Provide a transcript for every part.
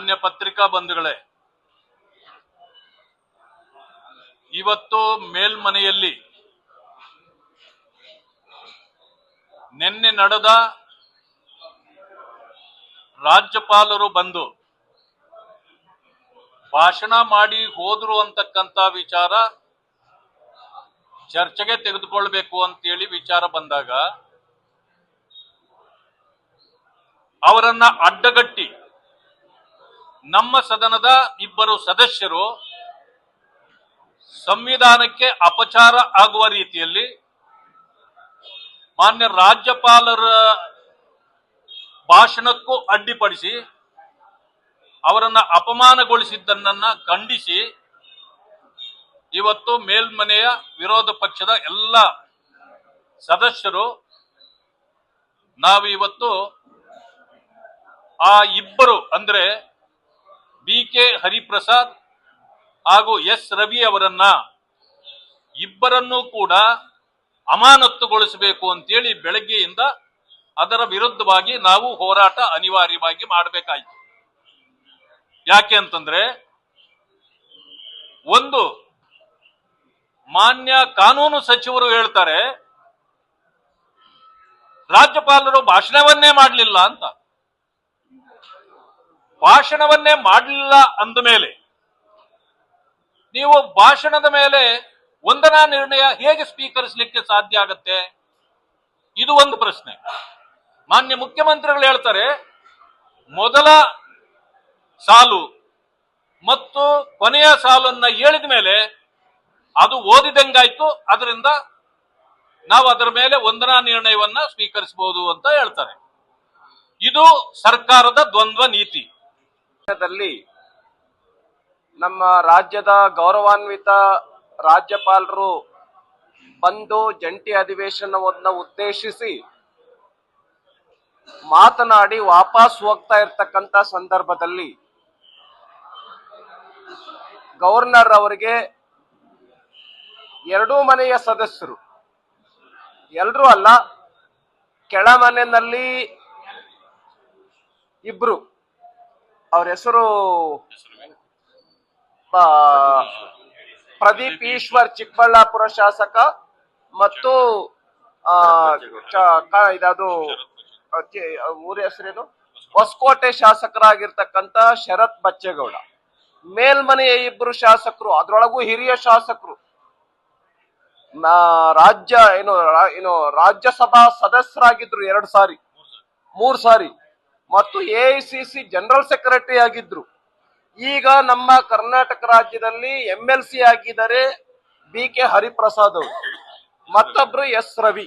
ಮಾನ್ಯ ಪತ್ರಿಕಾ ಬಂಧುಗಳೇ, ಇವತ್ತು ಮೇಲ್ಮನೆಯಲ್ಲಿ ನಿನ್ನೆ ನಡೆದ ರಾಜ್ಯಪಾಲರು ಬಂದು ಭಾಷಣ ಮಾಡಿ ಹೋದ್ರು ಅಂತಕ್ಕಂತ ವಿಚಾರ ಚರ್ಚೆಗೆ ತೆಗೆದುಕೊಳ್ಬೇಕು ಅಂತೇಳಿ ವಿಚಾರ ಬಂದಾಗ ಅವರನ್ನ ಅಡ್ಡಗಟ್ಟಿ ನಮ್ಮ ಸದನದ ಇಬ್ಬರು ಸದಸ್ಯರು ಸಂವಿಧಾನಕ್ಕೆ ಅಪಚಾರ ಆಗುವ ರೀತಿಯಲ್ಲಿ ಮಾನ್ಯ ರಾಜ್ಯಪಾಲರ ಭಾಷಣಕ್ಕೂ ಅಡ್ಡಿಪಡಿಸಿ ಅವರನ್ನ ಅಪಮಾನಗೊಳಿಸಿದ್ದನ್ನ ಖಂಡಿಸಿ ಇವತ್ತು ಮೇಲ್ಮನೆಯ ವಿರೋಧ ಪಕ್ಷದ ಎಲ್ಲ ಸದಸ್ಯರು ನಾವು ಇವತ್ತು ಆ ಇಬ್ಬರು ಅಂದ್ರೆ ಬಿ ಕೆ ಹರಿಪ್ರಸಾದ್ ಹಾಗೂ ಎಸ್ ರವಿ ಅವರನ್ನ ಇಬ್ಬರನ್ನೂ ಕೂಡ ಅಮಾನತ್ತುಗೊಳಿಸಬೇಕು ಅಂತೇಳಿ ಬೆಳಗ್ಗೆಯಿಂದ ಅದರ ವಿರುದ್ಧವಾಗಿ ನಾವು ಹೋರಾಟ ಅನಿವಾರ್ಯವಾಗಿ ಮಾಡಬೇಕಾಯಿತು. ಯಾಕೆ ಅಂತಂದ್ರೆ ಒಂದು ಮಾನ್ಯ ಕಾನೂನು ಸಚಿವರು ಹೇಳ್ತಾರೆ, ರಾಜ್ಯಪಾಲರು ಭಾಷಣವನ್ನೇ ಮಾಡಲಿಲ್ಲ ಅಂತ. ಭಾಷಣವನ್ನೇ ಮಾಡಲಿಲ್ಲ ಅಂದ ಮೇಲೆ, ನೀವು ಭಾಷಣದ ಮೇಲೆ ವಂದನಾ ನಿರ್ಣಯ ಹೇಗೆ ಸ್ವೀಕರಿಸಲಿಕ್ಕೆ ಸಾಧ್ಯ ಆಗತ್ತೆ? ಇದು ಒಂದು ಪ್ರಶ್ನೆ. ಮಾನ್ಯ ಮುಖ್ಯಮಂತ್ರಿಗಳು ಹೇಳ್ತಾರೆ, ಮೊದಲ ಸಾಲು ಮತ್ತು ಕೊನೆಯ ಸಾಲನ್ನ ಹೇಳಿದ ಮೇಲೆ ಅದು ಓದಿದಂಗಾಯ್ತು, ಅದರಿಂದ ನಾವು ಅದರ ಮೇಲೆ ವಂದನಾ ನಿರ್ಣಯವನ್ನ ಸ್ವೀಕರಿಸಬಹುದು ಅಂತ ಹೇಳ್ತಾರೆ. ಇದು ಸರ್ಕಾರದ ದ್ವಂದ್ವ ನೀತಿ. ದಲ್ಲಿ ನಮ್ಮ ರಾಜ್ಯದ ಗೌರವಾನ್ವಿತ ರಾಜ್ಯಪಾಲರು ಬಂದು ಜಂಟಿ ಅಧಿವೇಶನವನ್ನ ಉದ್ದೇಶಿಸಿ ಮಾತನಾಡಿ ವಾಪಸ್ ಹೋಗ್ತಾ ಇರ್ತಕ್ಕಂತ ಸಂದರ್ಭದಲ್ಲಿ ಗವರ್ನರ್ ಅವರಿಗೆ ಎರಡೂ ಮನೆಯ ಸದಸ್ಯರು, ಎಲ್ರೂ ಅಲ್ಲ ಕೆಳ ಮನೆಯಲ್ಲಿ ಇಬ್ರು ಅವ್ರ ಹೆಸರು ಪ್ರದೀಪ್ ಈಶ್ವರ್ ಚಿಕ್ಕಬಳ್ಳಾಪುರ ಶಾಸಕ ಮತ್ತು ಇದದು ಊರ ಹೆಸರೇನು ಹೊಸಕೋಟೆ ಶಾಸಕರಾಗಿರ್ತಕ್ಕಂತ ಶರತ್ ಬಚ್ಚೇಗೌಡ. ಮೇಲ್ಮನೆಯ ಇಬ್ಬರು ಶಾಸಕರು, ಅದ್ರೊಳಗೂ ಹಿರಿಯ ಶಾಸಕರು. ರಾಜ್ಯ, ಏನು ಏನು, ರಾಜ್ಯಸಭಾ ಸದಸ್ಯರಾಗಿದ್ರು ಎರಡು ಸಾರಿ, ಮೂರ್ ಸಾರಿ. ಮತ್ತು ಎಐಸಿಸಿ ಜನರಲ್ ಸೆಕ್ರೆಟರಿ ಆಗಿದ್ರು. ಈಗ ನಮ್ಮ ಕರ್ನಾಟಕ ರಾಜ್ಯದಲ್ಲಿ ಎಂ ಎಲ್ ಸಿ ಆಗಿದ್ದಾರೆ ಬಿ ಕೆ ಹರಿಪ್ರಸಾದ್ ಅವರು. ಮತ್ತೊಬ್ರು ಎಸ್ ರವಿ.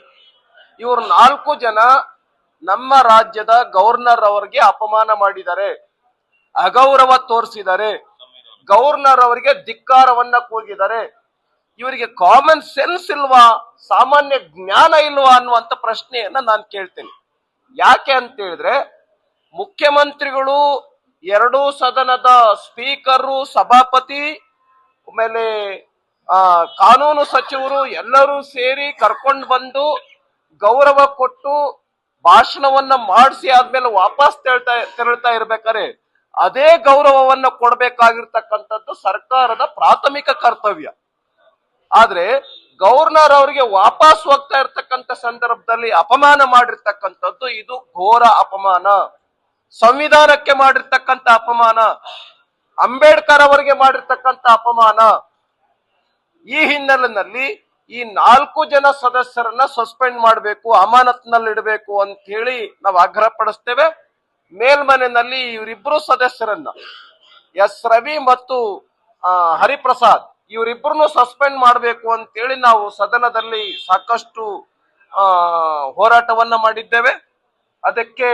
ಇವರು ನಾಲ್ಕು ಜನ ನಮ್ಮ ರಾಜ್ಯದ ಗವರ್ನರ್ ಅವರಿಗೆ ಅಪಮಾನ ಮಾಡಿದ್ದಾರೆ. ಅಗೌರವ ತೋರಿಸಿದ್ದಾರೆ. ಗವರ್ನರ್ ಅವರಿಗೆ ಧಿಕ್ಕಾರವನ್ನ ಕೂಗಿದ್ದಾರೆ. ಇವರಿಗೆ ಕಾಮನ್ ಸೆನ್ಸ್ ಇಲ್ವಾ, ಸಾಮಾನ್ಯ ಜ್ಞಾನ ಇಲ್ವಾ ಅನ್ನುವಂತ ಪ್ರಶ್ನೆಯನ್ನ ನಾನು ಕೇಳ್ತೇನೆ. ಯಾಕೆ ಅಂತ ಹೇಳಿದ್ರೆ ಮುಖ್ಯಮಂತ್ರಿಗಳು, ಎರಡೂ ಸದನದ ಸ್ಪೀಕರು, ಸಭಾಪತಿ, ಆಮೇಲೆ ಕಾನೂನು ಸಚಿವರು ಎಲ್ಲರೂ ಸೇರಿ ಕರ್ಕೊಂಡು ಬಂದು ಗೌರವ ಕೊಟ್ಟು ಭಾಷಣವನ್ನ ಮಾಡಿಸಿ ಆದ್ಮೇಲೆ ವಾಪಸ್ ತೆರಳ್ತಾ ತೆರಳ್ತಾ ಇರ್ಬೇಕಾರೆ ಅದೇ ಗೌರವವನ್ನ ಕೊಡಬೇಕಾಗಿರ್ತಕ್ಕಂಥದ್ದು ಸರ್ಕಾರದ ಪ್ರಾಥಮಿಕ ಕರ್ತವ್ಯ. ಆದ್ರೆ ಗವರ್ನರ್ ಅವರಿಗೆ ವಾಪಸ್ ಹೋಗ್ತಾ ಇರ್ತಕ್ಕಂಥ ಸಂದರ್ಭದಲ್ಲಿ ಅಪಮಾನ ಮಾಡಿರ್ತಕ್ಕಂಥದ್ದು ಇದು ಘೋರ ಅಪಮಾನ. ಸಂವಿಧಾನಕ್ಕೆ ಮಾಡಿರ್ತಕ್ಕಂಥ ಅಪಮಾನ, ಅಂಬೇಡ್ಕರ್ ಅವರಿಗೆ ಮಾಡಿರ್ತಕ್ಕಂಥ ಅಪಮಾನ, ಈ ಹಿನ್ನೆಲೆಯಲ್ಲಿ ಈ ನಾಲ್ಕು ಜನ ಸದಸ್ಯರನ್ನ ಸಸ್ಪೆಂಡ್ ಮಾಡಬೇಕು ಅಮಾನತ್ನಲ್ಲಿ ಇಡಬೇಕು ಅಂತ ಹೇಳಿ ನಾವು ಆಗ್ರಹ ಪಡಿಸ್ತೇವೆ. ಮೇಲ್ಮನೆಯಲ್ಲಿ ಇವರಿಬ್ರು ಸದಸ್ಯರನ್ನ, ಎಸ್. ರವಿ ಮತ್ತು ಹರಿಪ್ರಸಾದ್ ಇವರಿಬ್ರು ಸಸ್ಪೆಂಡ್ ಮಾಡಬೇಕು ಅಂತೇಳಿ ನಾವು ಸದನದಲ್ಲಿ ಸಾಕಷ್ಟು ಹೋರಾಟವನ್ನ ಮಾಡಿದ್ದೇವೆ. ಅದಕ್ಕೆ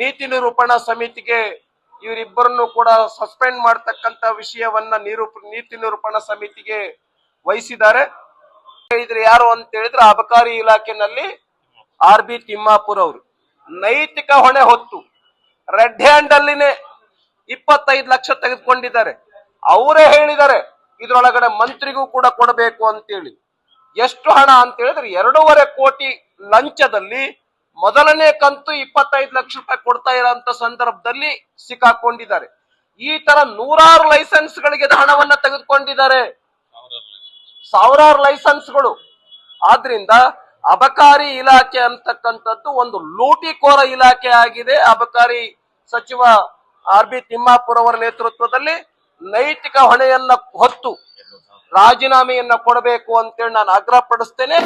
ನೀತಿ ನಿರೂಪಣಾ ಸಮಿತಿಗೆ ಇವರಿಬ್ಬರನ್ನು ಕೂಡ ಸಸ್ಪೆಂಡ್ ಮಾಡತಕ್ಕಂತ ವಿಷಯವನ್ನ ನಿರೂಪ ನೀತಿ ನಿರೂಪಣಾ ಸಮಿತಿಗೆ ವಹಿಸಿದ್ದಾರೆ. ಇದ್ರೆ ಯಾರು ಅಂತ ಹೇಳಿದ್ರೆ ಅಬಕಾರಿ ಇಲಾಖೆನಲ್ಲಿ ಆರ್ ಬಿ ತಿಮ್ಮಾಪುರ್ ಅವರು. ನೈತಿಕ ಹೊಣೆ ಹೊತ್ತು ರೆಡ್ ಹ್ಯಾಂಡ್ ಅಲ್ಲಿನೇ ಇಪ್ಪತ್ತೈದು ಲಕ್ಷ ತೆಗೆದುಕೊಂಡಿದ್ದಾರೆ. ಅವರೇ ಹೇಳಿದ್ದಾರೆ, ಇದರೊಳಗಡೆ ಮಂತ್ರಿಗೂ ಕೂಡ ಕೊಡಬೇಕು ಅಂತೇಳಿ. ಎಷ್ಟು ಹಣ ಅಂತ ಹೇಳಿದ್ರೆ ಎರಡೂವರೆ ಕೋಟಿ ಲಂಚದಲ್ಲಿ ಮೊದಲನೇ ಕಂತು ಇಪ್ಪತ್ತೈದು ಲಕ್ಷ ರೂಪಾಯಿ ಕೊಡ್ತಾ ಇರೋಂತ ಸಂದರ್ಭದಲ್ಲಿ ಸಿಕ್ಕಾಕೊಂಡಿದ್ದಾರೆ. ಈ ತರ ನೂರಾರು ಲೈಸೆನ್ಸ್ ಗಳಿಗೆ ಹಣವನ್ನ ತೆಗೆದುಕೊಂಡಿದ್ದಾರೆ. ಸಾವಿರಾರು ಲೈಸೆನ್ಸ್ಗಳು. ಆದ್ರಿಂದ ಅಬಕಾರಿ ಇಲಾಖೆ ಅಂತಕ್ಕಂಥದ್ದು ಒಂದು ಲೂಟಿಕೋರ ಇಲಾಖೆ ಆಗಿದೆ. ಅಬಕಾರಿ ಸಚಿವ ಆರ್ ಬಿ ತಿಮ್ಮಾಪುರ್ ಅವರ ನೇತೃತ್ವದಲ್ಲಿ ನೈತಿಕ ಹೊಣೆಯನ್ನ ಹೊತ್ತು ರಾಜೀನಾಮೆಯನ್ನ ಕೊಡಬೇಕು ಅಂತೇಳಿ ನಾನು ಆಗ್ರಹ ಪಡಿಸ್ತೇನೆ